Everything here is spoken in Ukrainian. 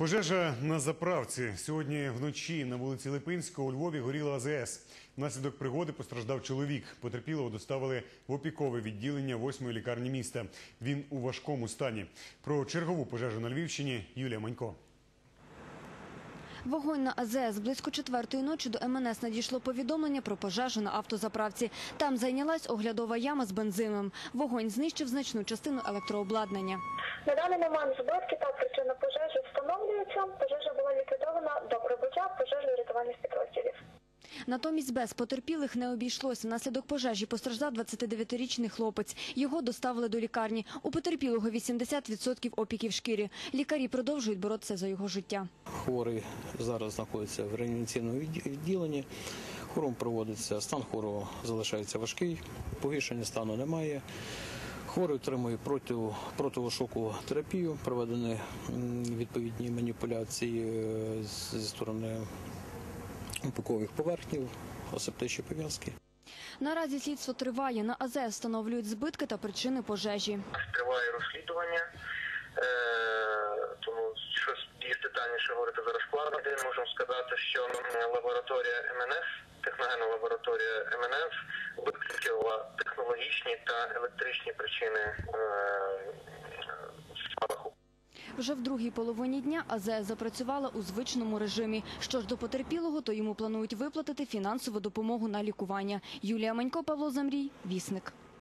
Пожежа на заправці. Сьогодні вночі на вулиці Липинського у Львові горіла АЗС. Внаслідок пригоди постраждав чоловік. Потерпілого доставили в опікове відділення восьмої лікарні міста. Він у важкому стані. Про чергову пожежу на Львівщині Юлія Манько. Вогонь на АЗС. Близько четвертої ночі до МНС надійшло повідомлення про пожежу на автозаправці. Там зайнялась оглядова яма з бензином. Вогонь знищив значну частину електрообладнання. На даний момент збитки та причина пожежі встановлюються. Пожежа була ліквідована до прибуття пожежно-рятувальних підрозділів. Натомість без потерпілих не обійшлося. Внаслідок пожежі постраждав 29-річний хлопець. Його доставили до лікарні. У потерпілого 80% опіків шкірі. Лікарі продовжують боротися за його життя. Хворий зараз знаходиться в реанімаційному відділенні. Хворому проводиться стан хворого залишається важкий, погіршення стану немає. Хворий отримує проти, противошокову терапію, проведені відповідні маніпуляції е, зі сторони пукових поверхнів, асептичні пов'язки. Наразі слідство триває. На АЗС встановлюють збитки та причини пожежі. триває розслідування, е, тому щось більш детальніше говорити зараз складно. Можемо сказати, що лабораторія МНС, техногенна лабораторія МНС виключила технологічні та електричні причини е. Вже в другій половині дня АЗС запрацювала у звичному режимі. Що ж до потерпілого, то йому планують виплатити фінансову допомогу на лікування. Юлія Манько, Павло Замрій, Вісник.